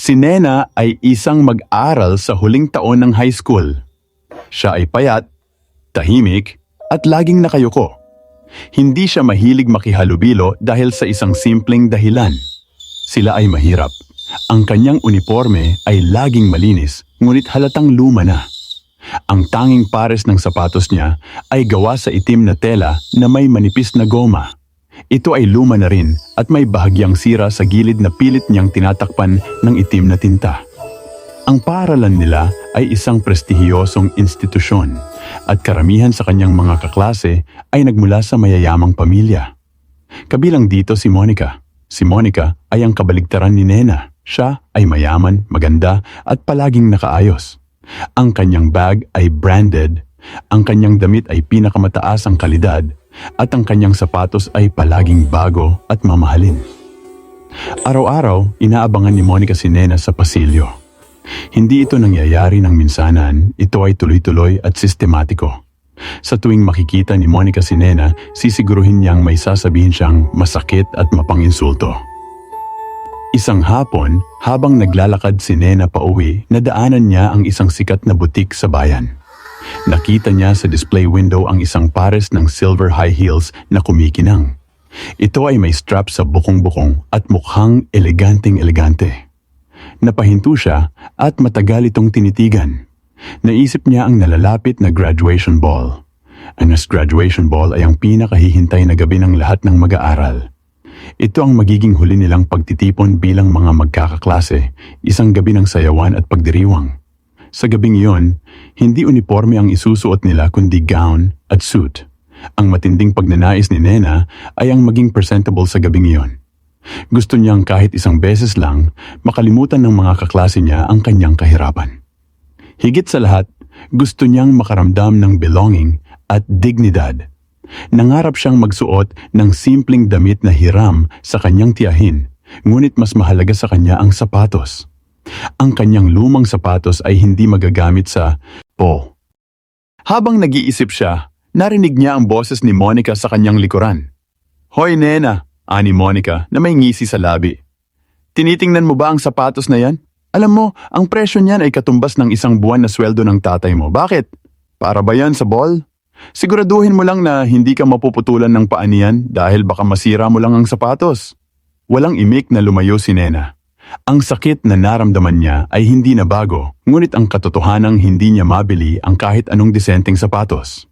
Si Nena ay isang mag-aral sa huling taon ng high school. Siya ay payat, tahimik, at laging nakayuko. Hindi siya mahilig makihalubilo dahil sa isang simpleng dahilan. Sila ay mahirap. Ang kanyang uniforme ay laging malinis, ngunit halatang luma na. Ang tanging pares ng sapatos niya ay gawa sa itim na tela na may manipis na goma. Ito ay luma na rin at may bahagyang sira sa gilid na pilit niyang tinatakpan ng itim na tinta. Ang paaralan nila ay isang prestihiyosong institusyon at karamihan sa kanyang mga kaklase ay nagmula sa mayayamang pamilya. Kabilang dito si Monica. Si Monica ay ang kabaligtaran ni Nena. Siya ay mayaman, maganda at palaging nakaayos. Ang kanyang bag ay branded, ang kanyang damit ay pinakamataas ang kalidad, at ang kanyang sapatos ay palaging bago at mamahalin. Araw-araw, inaabangan ni Monica si Nena sa pasilyo. Hindi ito nangyayari ng minsanan, ito ay tuloy-tuloy at sistematiko. Sa tuwing makikita ni Monica si Nena, sisiguruhin niyang may sasabihin siyang masakit at mapanginsulto. Isang hapon, habang naglalakad si Nena pauwi, nadaanan niya ang isang sikat na butik sa bayan. Nakita niya sa display window ang isang pares ng silver high heels na kumikinang. Ito ay may strap sa bukong-bukong at mukhang eleganteng-elegante. Napahinto siya at matagal itong tinitigan. Naisip niya ang nalalapit na graduation ball. Ang graduation ball ay ang pinakahihintay na gabi ng lahat ng mag-aaral. Ito ang magiging huli nilang pagtitipon bilang mga magkakaklase, isang gabi ng sayawan at pagdiriwang. Sa gabing iyon, hindi uniforme ang isusuot nila kundi gown at suit. Ang matinding pagnanais ni Nena ay ang maging presentable sa gabing iyon. Gusto niyang kahit isang beses lang makalimutan ng mga kaklase niya ang kanyang kahirapan. Higit sa lahat, gusto niyang makaramdam ng belonging at dignidad. Nangarap siyang magsuot ng simpleng damit na hiram sa kanyang tiyahin, ngunit mas mahalaga sa kanya ang sapatos. Ang kanyang lumang sapatos ay hindi magagamit sa po. Habang nag-iisip siya, narinig niya ang boses ni Monica sa kanyang likuran. Hoy nena, ani Monica na may ngisi sa labi. Tinitingnan mo ba ang sapatos na yan? Alam mo, ang presyo niyan ay katumbas ng isang buwan na sweldo ng tatay mo. Bakit? Para ba yan sa ball? Siguraduhin mo lang na hindi ka mapuputulan ng paa niyan dahil baka masira mo lang ang sapatos. Walang imik na lumayo si Nena. Ang sakit na naramdaman niya ay hindi na bago, ngunit ang katotohanang hindi niya mabili ang kahit anong disenteng sapatos.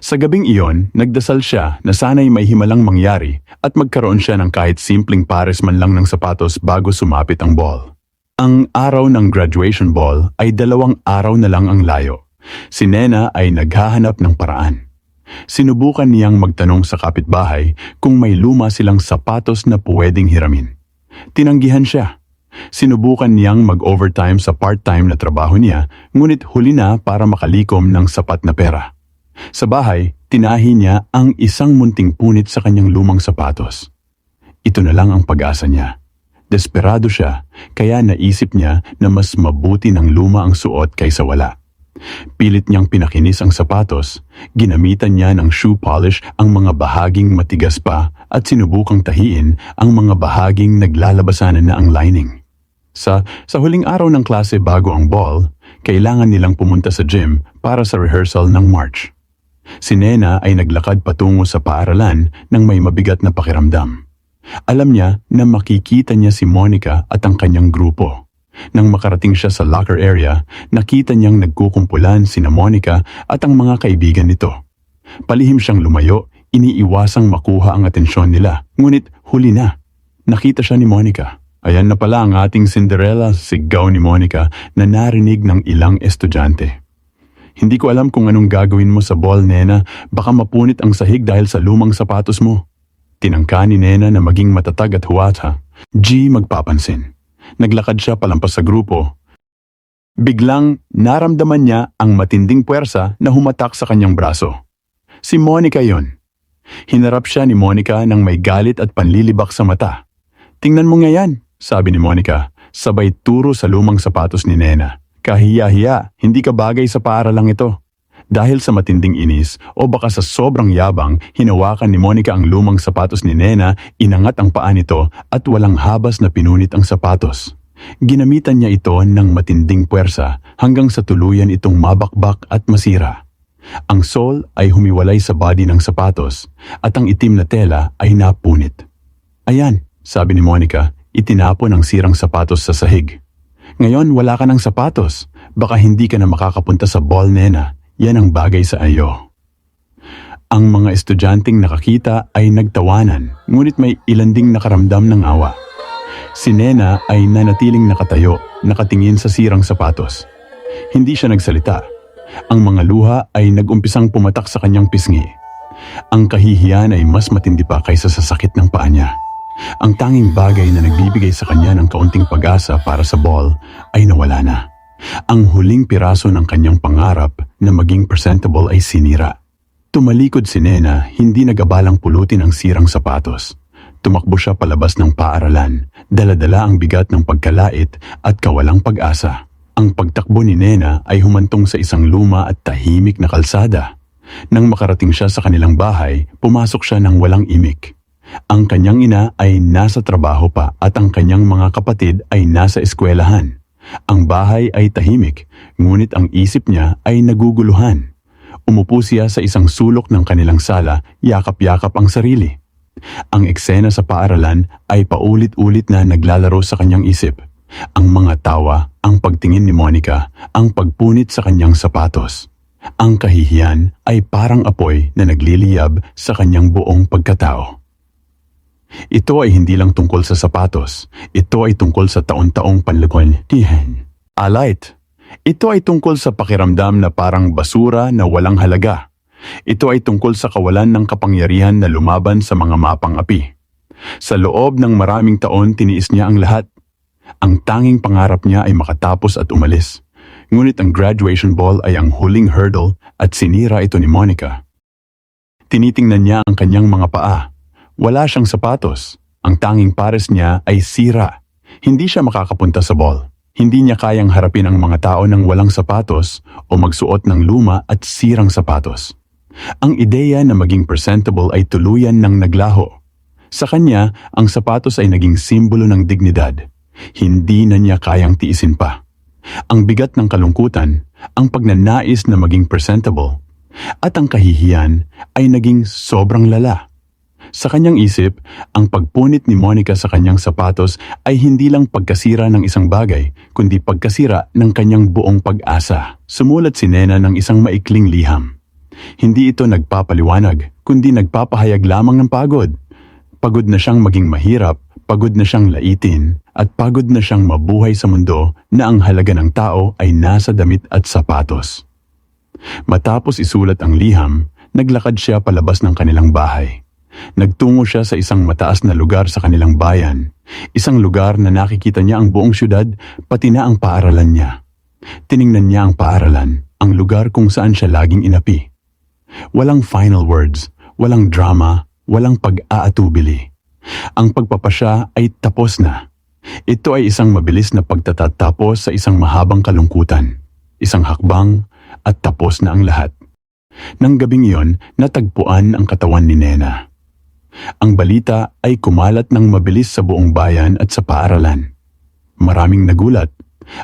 Sa gabing iyon, nagdasal siya na sana'y may himalang mangyari at magkaroon siya ng kahit simpleng pares man lang ng sapatos bago sumapit ang ball. Ang araw ng graduation ball ay dalawang araw na lang ang layo. Si Nena ay naghahanap ng paraan. Sinubukan niyang magtanong sa kapitbahay kung may luma silang sapatos na pwedeng hiramin. Tinanggihan siya. Sinubukan niyang mag-overtime sa part-time na trabaho niya, ngunit huli na para makalikom ng sapat na pera. Sa bahay, tinahi niya ang isang munting punit sa kanyang lumang sapatos. Ito na lang ang pag-asa niya. Desperado siya, kaya naisip niya na mas mabuti ng luma ang suot kaysa wala. Pilit niyang pinakinis ang sapatos, ginamitan niya ng shoe polish ang mga bahaging matigas pa at sinubukang tahiin ang mga bahaging naglalabasanan na ang lining. Sa, sa huling araw ng klase bago ang ball, kailangan nilang pumunta sa gym para sa rehearsal ng march. Si Nena ay naglakad patungo sa paaralan ng may mabigat na pakiramdam. Alam niya na makikita niya si Monica at ang kanyang grupo. Nang makarating siya sa locker area, nakita niyang nagkukumpulan sina Monica at ang mga kaibigan nito. Palihim siyang lumayo, iniiwasang makuha ang atensyon nila, ngunit huli na. Nakita siya ni Monica. Ayan na pala ang ating Cinderella, sigaw ni Monica na narinig ng ilang estudyante. Hindi ko alam kung anong gagawin mo sa ball, Nena. Baka mapunit ang sahig dahil sa lumang sapatos mo. Tinangka ni Nena na maging matatag at huwata. G magpapansin. Naglakad siya palampas sa grupo. Biglang naramdaman niya ang matinding puwersa na humatak sa kanyang braso. Si Monica yon. Hinarap siya ni Monica ng may galit at panlilibak sa mata. Tingnan mo nga sabi ni Monica, sabay turo sa lumang sapatos ni Nena. Kahiya-hiya, hindi ka bagay sa paaralang ito. Dahil sa matinding inis o baka sa sobrang yabang, hinawakan ni Monica ang lumang sapatos ni Nena, inangat ang paa nito at walang habas na pinunit ang sapatos. Ginamitan niya ito ng matinding puwersa hanggang sa tuluyan itong mabakbak at masira. Ang sole ay humiwalay sa body ng sapatos at ang itim na tela ay napunit. Ayan, sabi ni Monica, itinapon ang sirang sapatos sa sahig. Ngayon wala ka ng sapatos, baka hindi ka na makakapunta sa ball nena, yan ang bagay sa iyo. Ang mga estudyanteng nakakita ay nagtawanan, ngunit may ilan ding nakaramdam ng awa. Si Nena ay nanatiling nakatayo, nakatingin sa sirang sapatos. Hindi siya nagsalita. Ang mga luha ay nagumpisang pumatak sa kanyang pisngi. Ang kahihiyan ay mas matindi pa kaysa sa sakit ng paa niya. Ang tanging bagay na nagbibigay sa kanya ng kaunting pag-asa para sa ball ay nawala na. Ang huling piraso ng kanyang pangarap na maging presentable ay sinira. Tumalikod si Nena, hindi nagabalang pulutin ang sirang sapatos. Tumakbo siya palabas ng paaralan, daladala ang bigat ng pagkalait at kawalang pag-asa. Ang pagtakbo ni Nena ay humantong sa isang luma at tahimik na kalsada. Nang makarating siya sa kanilang bahay, pumasok siya ng walang imik. Ang kanyang ina ay nasa trabaho pa at ang kanyang mga kapatid ay nasa eskwelahan. Ang bahay ay tahimik, ngunit ang isip niya ay naguguluhan. Umupo siya sa isang sulok ng kanilang sala, yakap-yakap ang sarili. Ang eksena sa paaralan ay paulit-ulit na naglalaro sa kanyang isip. Ang mga tawa, ang pagtingin ni Monica, ang pagpunit sa kanyang sapatos. Ang kahihiyan ay parang apoy na nagliliyab sa kanyang buong pagkatao. Ito ay hindi lang tungkol sa sapatos. Ito ay tungkol sa taon-taong Hen. Alight. Ito ay tungkol sa pakiramdam na parang basura na walang halaga. Ito ay tungkol sa kawalan ng kapangyarihan na lumaban sa mga mapang api. Sa loob ng maraming taon tiniis niya ang lahat. Ang tanging pangarap niya ay makatapos at umalis. Ngunit ang graduation ball ay ang huling hurdle at sinira ito ni Monica. Tinitingnan niya ang kanyang mga paa. Wala siyang sapatos. Ang tanging pares niya ay sira. Hindi siya makakapunta sa ball. Hindi niya kayang harapin ang mga tao ng walang sapatos o magsuot ng luma at sirang sapatos. Ang ideya na maging presentable ay tuluyan ng naglaho. Sa kanya, ang sapatos ay naging simbolo ng dignidad. Hindi na niya kayang tiisin pa. Ang bigat ng kalungkutan, ang pagnanais na maging presentable, at ang kahihiyan ay naging sobrang lala. Sa kanyang isip, ang pagpunit ni Monica sa kanyang sapatos ay hindi lang pagkasira ng isang bagay, kundi pagkasira ng kanyang buong pag-asa. Sumulat si Nena ng isang maikling liham. Hindi ito nagpapaliwanag, kundi nagpapahayag lamang ng pagod. Pagod na siyang maging mahirap, pagod na siyang laitin, at pagod na siyang mabuhay sa mundo na ang halaga ng tao ay nasa damit at sapatos. Matapos isulat ang liham, naglakad siya palabas ng kanilang bahay. Nagtungo siya sa isang mataas na lugar sa kanilang bayan, isang lugar na nakikita niya ang buong syudad pati na ang paaralan niya. Tiningnan niya ang paaralan, ang lugar kung saan siya laging inapi. Walang final words, walang drama, walang pag-aatubili. Ang pagpapasya ay tapos na. Ito ay isang mabilis na pagtatatapos sa isang mahabang kalungkutan, isang hakbang at tapos na ang lahat. Nang gabing iyon, natagpuan ang katawan ni Nena. Ang balita ay kumalat ng mabilis sa buong bayan at sa paaralan. Maraming nagulat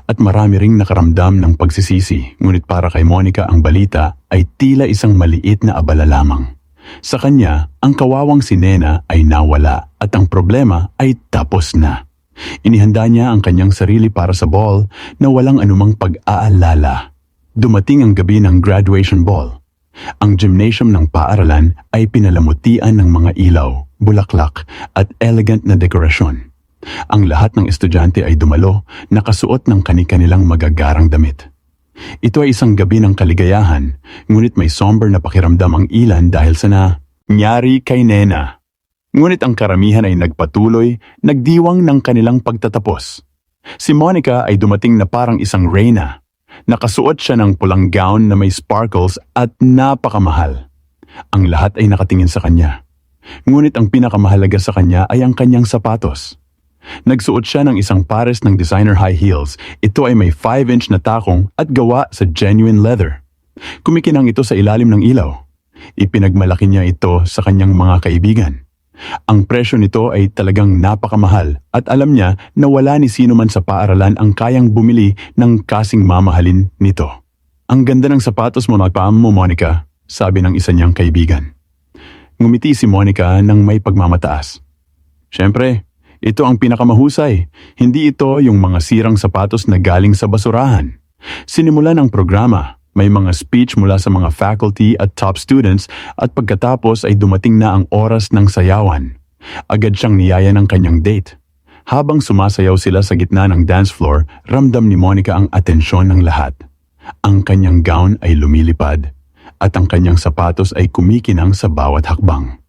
at marami ring nakaramdam ng pagsisisi ngunit para kay Monica ang balita ay tila isang maliit na abala lamang. Sa kanya, ang kawawang si Nena ay nawala at ang problema ay tapos na. Inihanda niya ang kanyang sarili para sa ball na walang anumang pag-aalala. Dumating ang gabi ng graduation ball. Ang gymnasium ng paaralan ay pinalamutian ng mga ilaw, bulaklak at elegant na dekorasyon. Ang lahat ng estudyante ay dumalo, nakasuot ng kani-kanilang magagarang damit. Ito ay isang gabi ng kaligayahan, ngunit may somber na pakiramdam ang ilan dahil sa na nyari kay Nena. Ngunit ang karamihan ay nagpatuloy, nagdiwang ng kanilang pagtatapos. Si Monica ay dumating na parang isang reyna. Nakasuot siya ng pulang gown na may sparkles at napakamahal. Ang lahat ay nakatingin sa kanya. Ngunit ang pinakamahalaga sa kanya ay ang kanyang sapatos. Nagsuot siya ng isang pares ng designer high heels. Ito ay may 5-inch na takong at gawa sa genuine leather. Kumikinang ito sa ilalim ng ilaw. Ipinagmalaki niya ito sa kanyang mga kaibigan. Ang presyo nito ay talagang napakamahal at alam niya na wala ni sino man sa paaralan ang kayang bumili ng kasing mamahalin nito. Ang ganda ng sapatos mo na paam mo, Monica, sabi ng isa niyang kaibigan. Ngumiti si Monica ng may pagmamataas. Siyempre, ito ang pinakamahusay. Hindi ito yung mga sirang sapatos na galing sa basurahan. Sinimulan ang programa, may mga speech mula sa mga faculty at top students at pagkatapos ay dumating na ang oras ng sayawan. Agad siyang niyaya ng kanyang date. Habang sumasayaw sila sa gitna ng dance floor, ramdam ni Monica ang atensyon ng lahat. Ang kanyang gown ay lumilipad at ang kanyang sapatos ay kumikinang sa bawat hakbang.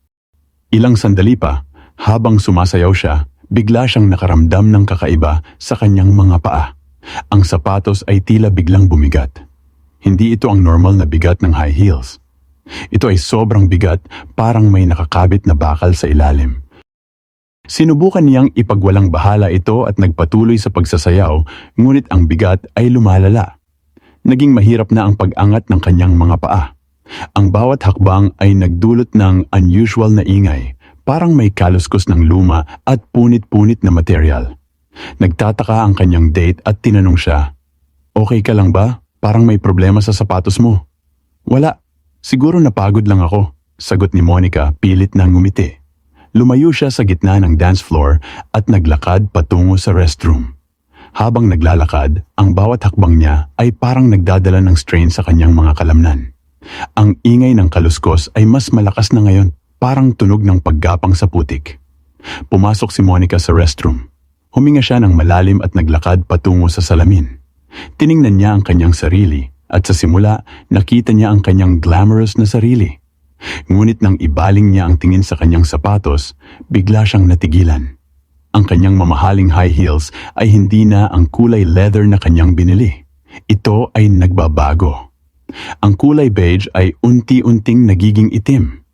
Ilang sandali pa, habang sumasayaw siya, bigla siyang nakaramdam ng kakaiba sa kanyang mga paa. Ang sapatos ay tila biglang bumigat. Hindi ito ang normal na bigat ng high heels. Ito ay sobrang bigat parang may nakakabit na bakal sa ilalim. Sinubukan niyang ipagwalang bahala ito at nagpatuloy sa pagsasayaw, ngunit ang bigat ay lumalala. Naging mahirap na ang pag-angat ng kanyang mga paa. Ang bawat hakbang ay nagdulot ng unusual na ingay, parang may kaluskos ng luma at punit-punit na material. Nagtataka ang kanyang date at tinanong siya, Okay ka lang ba? Parang may problema sa sapatos mo. Wala. Siguro napagod lang ako, sagot ni Monica pilit na ngumiti. Lumayo siya sa gitna ng dance floor at naglakad patungo sa restroom. Habang naglalakad, ang bawat hakbang niya ay parang nagdadala ng strain sa kanyang mga kalamnan. Ang ingay ng kaluskos ay mas malakas na ngayon, parang tunog ng paggapang sa putik. Pumasok si Monica sa restroom. Huminga siya ng malalim at naglakad patungo sa salamin. Tiningnan niya ang kanyang sarili at sa simula nakita niya ang kanyang glamorous na sarili. Ngunit nang ibaling niya ang tingin sa kanyang sapatos, bigla siyang natigilan. Ang kanyang mamahaling high heels ay hindi na ang kulay leather na kanyang binili. Ito ay nagbabago. Ang kulay beige ay unti-unting nagiging itim.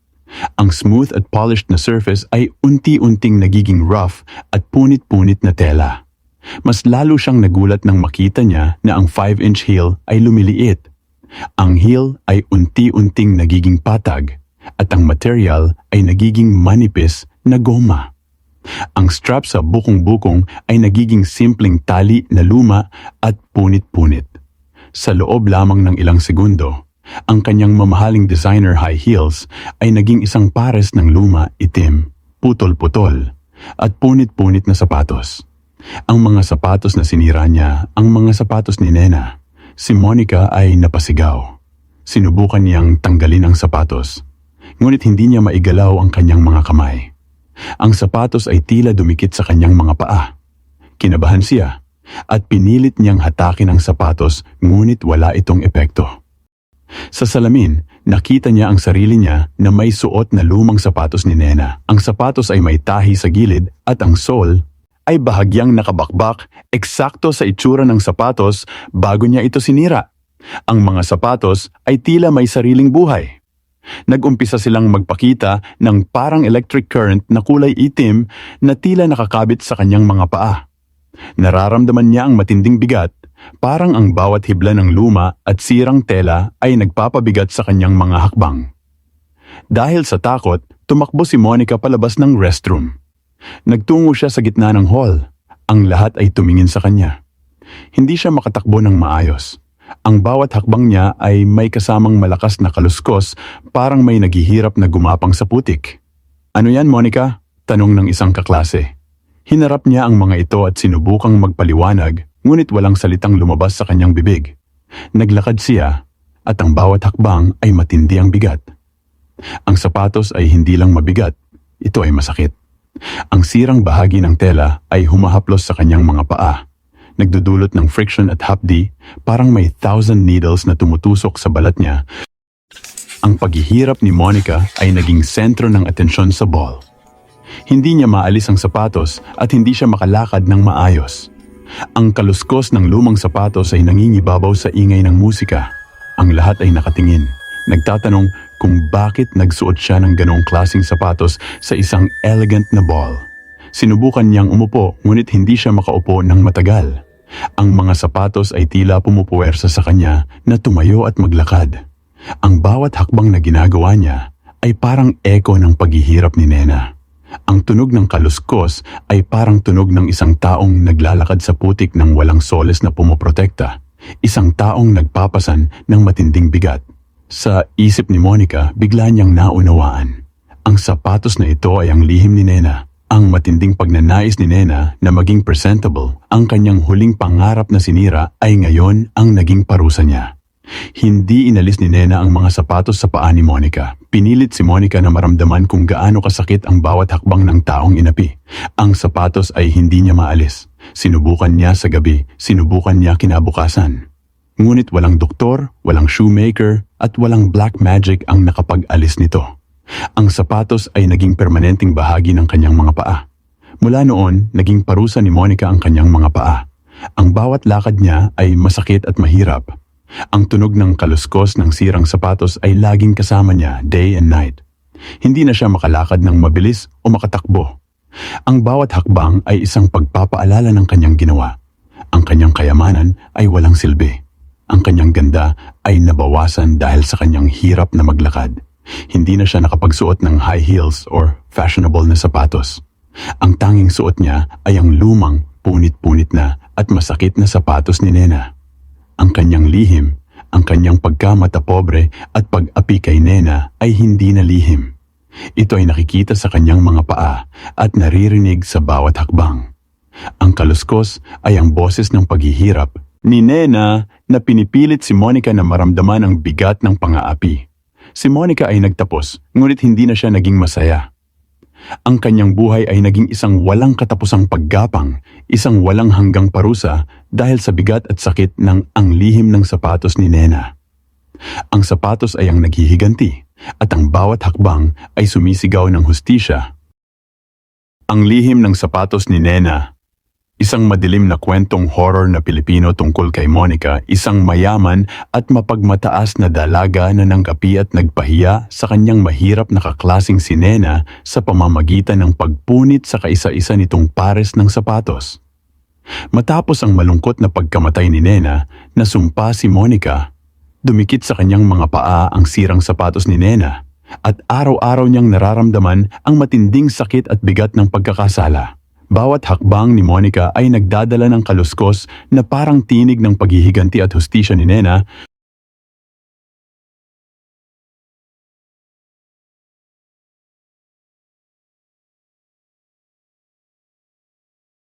Ang smooth at polished na surface ay unti-unting nagiging rough at punit-punit na tela. Mas lalo siyang nagulat nang makita niya na ang 5-inch heel ay lumiliit. Ang heel ay unti-unting nagiging patag at ang material ay nagiging manipis na goma. Ang strap sa bukong-bukong ay nagiging simpleng tali na luma at punit-punit. Sa loob lamang ng ilang segundo, ang kanyang mamahaling designer high heels ay naging isang pares ng luma, itim, putol-putol, at punit-punit na sapatos. Ang mga sapatos na sinira niya, ang mga sapatos ni Nena, si Monica ay napasigaw. Sinubukan niyang tanggalin ang sapatos, ngunit hindi niya maigalaw ang kanyang mga kamay. Ang sapatos ay tila dumikit sa kanyang mga paa. Kinabahan siya at pinilit niyang hatakin ang sapatos ngunit wala itong epekto. Sa salamin, nakita niya ang sarili niya na may suot na lumang sapatos ni Nena. Ang sapatos ay may tahi sa gilid at ang sole ay bahagyang nakabakbak eksakto sa itsura ng sapatos bago niya ito sinira. Ang mga sapatos ay tila may sariling buhay. Nag-umpisa silang magpakita ng parang electric current na kulay itim na tila nakakabit sa kanyang mga paa. Nararamdaman niya ang matinding bigat, parang ang bawat hibla ng luma at sirang tela ay nagpapabigat sa kanyang mga hakbang. Dahil sa takot, tumakbo si Monica palabas ng restroom. Nagtungo siya sa gitna ng hall. Ang lahat ay tumingin sa kanya. Hindi siya makatakbo ng maayos. Ang bawat hakbang niya ay may kasamang malakas na kaluskos parang may naghihirap na gumapang sa putik. Ano yan, Monica? Tanong ng isang kaklase. Hinarap niya ang mga ito at sinubukang magpaliwanag, ngunit walang salitang lumabas sa kanyang bibig. Naglakad siya at ang bawat hakbang ay matindi ang bigat. Ang sapatos ay hindi lang mabigat, ito ay masakit. Ang sirang bahagi ng tela ay humahaplos sa kanyang mga paa nagdudulot ng friction at hapdi, parang may thousand needles na tumutusok sa balat niya. Ang paghihirap ni Monica ay naging sentro ng atensyon sa ball. Hindi niya maalis ang sapatos at hindi siya makalakad ng maayos. Ang kaluskos ng lumang sapatos ay nangingibabaw sa ingay ng musika. Ang lahat ay nakatingin, nagtatanong kung bakit nagsuot siya ng ganong klasing sapatos sa isang elegant na ball. Sinubukan niyang umupo ngunit hindi siya makaupo ng matagal. Ang mga sapatos ay tila pumupuwersa sa kanya na tumayo at maglakad. Ang bawat hakbang na ginagawa niya ay parang eko ng paghihirap ni Nena. Ang tunog ng kaluskos ay parang tunog ng isang taong naglalakad sa putik ng walang soles na pumoprotekta. Isang taong nagpapasan ng matinding bigat. Sa isip ni Monica, bigla niyang naunawaan. Ang sapatos na ito ay ang lihim ni Nena. Ang matinding pagnanais ni Nena na maging presentable, ang kanyang huling pangarap na sinira ay ngayon ang naging parusa niya. Hindi inalis ni Nena ang mga sapatos sa paa ni Monica. Pinilit si Monica na maramdaman kung gaano kasakit ang bawat hakbang ng taong inapi. Ang sapatos ay hindi niya maalis. Sinubukan niya sa gabi, sinubukan niya kinabukasan. Ngunit walang doktor, walang shoemaker, at walang black magic ang nakapag-alis nito. Ang sapatos ay naging permanenteng bahagi ng kanyang mga paa. Mula noon, naging parusa ni Monica ang kanyang mga paa. Ang bawat lakad niya ay masakit at mahirap. Ang tunog ng kaluskos ng sirang sapatos ay laging kasama niya day and night. Hindi na siya makalakad ng mabilis o makatakbo. Ang bawat hakbang ay isang pagpapaalala ng kanyang ginawa. Ang kanyang kayamanan ay walang silbi. Ang kanyang ganda ay nabawasan dahil sa kanyang hirap na maglakad. Hindi na siya nakapagsuot ng high heels or fashionable na sapatos. Ang tanging suot niya ay ang lumang, punit-punit na at masakit na sapatos ni Nena. Ang kanyang lihim, ang kanyang pagkamata pobre at pag-api kay Nena ay hindi na lihim. Ito ay nakikita sa kanyang mga paa at naririnig sa bawat hakbang. Ang kaluskos ay ang boses ng paghihirap ni Nena na pinipilit si Monica na maramdaman ang bigat ng pangaapi. Si Monica ay nagtapos, ngunit hindi na siya naging masaya. Ang kanyang buhay ay naging isang walang katapusang paggapang, isang walang hanggang parusa dahil sa bigat at sakit ng ang lihim ng sapatos ni Nena. Ang sapatos ay ang naghihiganti at ang bawat hakbang ay sumisigaw ng hustisya. Ang lihim ng sapatos ni Nena Isang madilim na kwentong horror na Pilipino tungkol kay Monica, isang mayaman at mapagmataas na dalaga na nanggapi at nagpahiya sa kanyang mahirap na kaklasing si Nena sa pamamagitan ng pagpunit sa kaisa-isa nitong pares ng sapatos. Matapos ang malungkot na pagkamatay ni Nena, nasumpa si Monica. Dumikit sa kanyang mga paa ang sirang sapatos ni Nena at araw-araw niyang nararamdaman ang matinding sakit at bigat ng pagkakasala. Bawat hakbang ni Monica ay nagdadala ng kaluskos na parang tinig ng paghihiganti at hustisya ni Nena